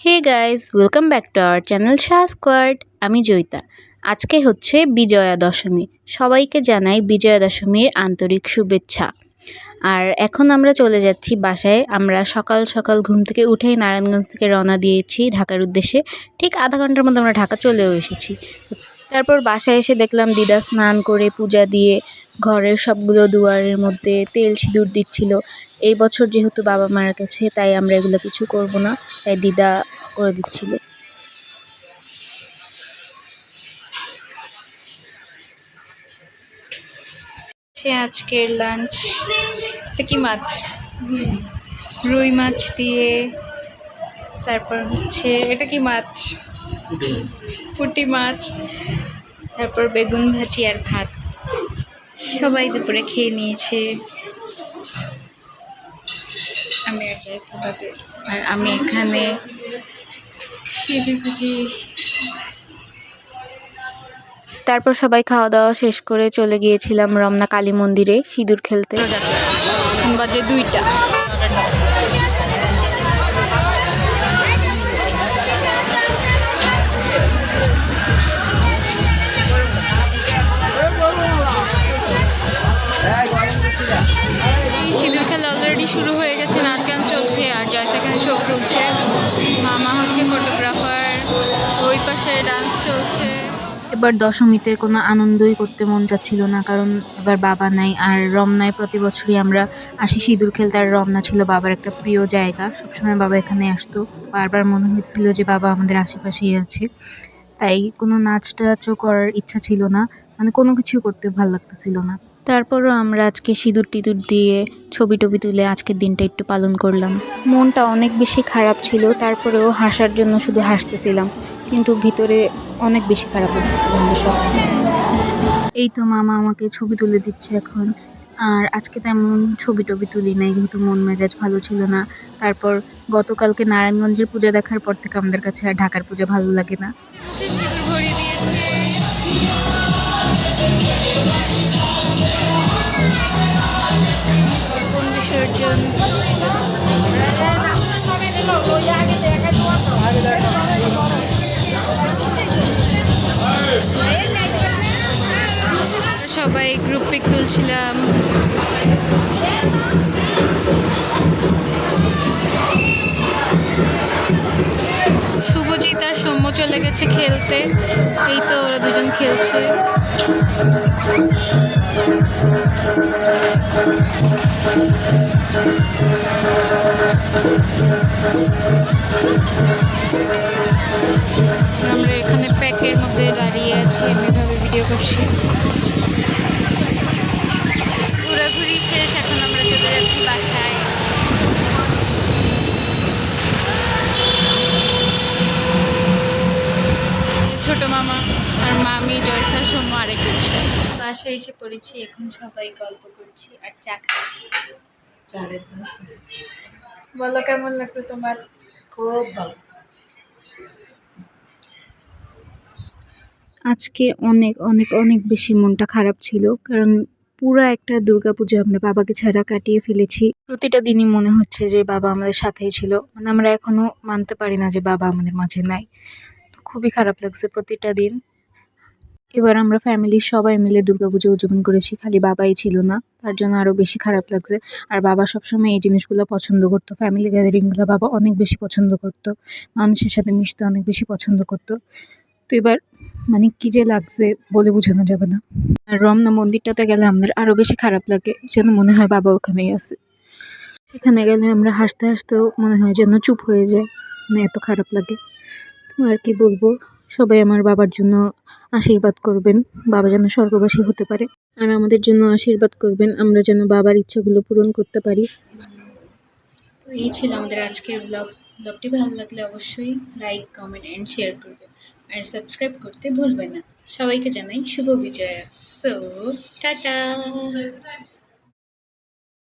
Hey guys welcome back to our channel Shah squad আমি জয়িতা। আজকে হচ্ছে বিজয়া দশমী। সবাইকে জানাই বিজয়া দশমীর আন্তরিক শুভেচ্ছা। আর এখন আমরা চলে যাচ্ছি বাসায়। আমরা সকাল সকাল ঘুম থেকে উঠেই নারায়ণগঞ্জ থেকে রওনা দিয়েছি ঢাকার উদ্দেশ্যে। ঠিক আধা ঘণ্টার মধ্যে আমরা ঢাকা চলেও এসেছি। তারপর বাসায় এসে দেখলাম দিদা স্নান করে পূজা দিয়ে ঘরের সবগুলো দুয়ারের মধ্যে তেল সিঁদুর দিচ্ছিল। এই বছর যেহেতু বাবা মার কাছে তাই আমরা এগুলো কিছু করব না তাই দিদা করে দিচ্ছিল। আজকের লাঞ্চ এটা কি মাছ? রুই মাছ দিয়ে তারপর হচ্ছে এটা কি মাছ। পুঁটি মাছ তারপর বেগুন ভাজি আর ভাত। সবাই দুপুরে খেয়ে নিয়েছে। আমি কীভাবে আর আমি এখানে খুঁজে খুঁজে তারপর সবাই খাওয়া দাওয়া শেষ করে চলে গিয়েছিলাম রমনা কালী মন্দিরে সিঁদুর খেলতে। বাজে দুইটা। এবার দশমীতে কোনো আনন্দই করতে মন যাচ্ছিল না, কারণ এবার বাবা নাই আর রমনায় প্রতি বছরই আমরা আসি সিঁদুর খেলতে। আর রমনা ছিল বাবার একটা প্রিয় জায়গা। সবসময় বাবা এখানে আসতো। বারবার মনে হয়েছিল যে বাবা আমাদের আশেপাশেই আছে। তাই কোনো নাচ টাচও করার ইচ্ছা ছিল না। মানে কোনো কিছু করতে ভালো লাগতেছিল না। তারপরও আমরা আজকে সিঁদুর টিঁদুর দিয়ে ছবি টবি তুলে আজকের দিনটা একটু পালন করলাম। মনটা অনেক বেশি খারাপ ছিল। তারপরেও হাসার জন্য শুধু হাসতেছিলাম। কিন্তু ভিতরে অনেক বেশি খারাপ হচ্ছে আমাদের সব। এই তো মামা আমাকে ছবি তুলে দিচ্ছে এখন। আর আজকে তেমন ছবি টবি তুলি নাই, যেহেতু মন মেজাজ ভালো ছিল না। তারপর গতকালকে নারায়ণগঞ্জের পূজা দেখার পর থেকে আমাদের কাছে আর ঢাকার পূজা ভালো লাগে না। সবাই গ্রুপ পিক তুলছিলাম। শুভজিৎ আর সৌম্য চলে গেছে খেলতে। এই তো ওরা দুজন খেলছে। আমরা এখানে প্যাকের মধ্যে দাঁড়িয়ে আছি, আমি এভাবে ভিডিও করছি। শেষ এখন আমরা চলে যাচ্ছি বাসায়। ছোট মামা আর মামি জয়সা সৌম্য আরেকজন ছেলে। বাসায় এসে পড়েছি এখন সবাই গল্প করছি আর চা খাচ্ছি। বলো কেমন লাগতো তোমার? খুব ভালো। আজকে অনেক অনেক অনেক বেশি মনটা খারাপ ছিল কারণ পুরো একটা দুর্গাপূজা আমরা বাবাকে ছাড়া কাটিয়ে ফেলেছি। প্রতিটা দিনই মনে হচ্ছে যে বাবা আমাদের সাথেই ছিল। মানে আমরা এখনও মানতে পারি না যে বাবা আমাদের মাঝে নাই। তো খুবই খারাপ লাগছে প্রতিটা দিন। এবার আমরা ফ্যামিলির সবাই মিলে দুর্গাপুজো উদযাপন করেছি। খালি বাবাই ছিল না। তার জন্য আরও বেশি খারাপ লাগছে। আর বাবা সবসময় এই জিনিসগুলো পছন্দ করতো। ফ্যামিলি গ্যাদারিংগুলো বাবা অনেক বেশি পছন্দ করতো। মানুষের সাথে মিশতে অনেক বেশি পছন্দ করতো। তো এবার মানে কি যে লাগছে বলে বোঝানো যাবে না। আর রমনা মন্দিরটাতে গেলে আমাদের আরও বেশি খারাপ লাগে, যেন মনে হয় বাবা ওখানেই আছে। সেখানে গেলে আমরা হাসতে হাসতেও মনে হয় যেন চুপ হয়ে যায় মানে এত খারাপ লাগে। তো আর কি বলব, সবাই আমার বাবার জন্য আশীর্বাদ করবেন, বাবা যেন স্বর্গবাসী হতে পারে। আর আমাদের জন্য আশীর্বাদ করবেন, আমরা যেন বাবার ইচ্ছাগুলো পূরণ করতে পারি। তো এই ছিল আমাদের আজকের ব্লগ ব্লগটি ভালো লাগলে অবশ্যই লাইক কমেন্ট অ্যান্ড শেয়ার করবেন। আর সাবস্ক্রাইব করতে ভুলবেন না। সবাইকে জানাই শুভ বিজয়া। So tata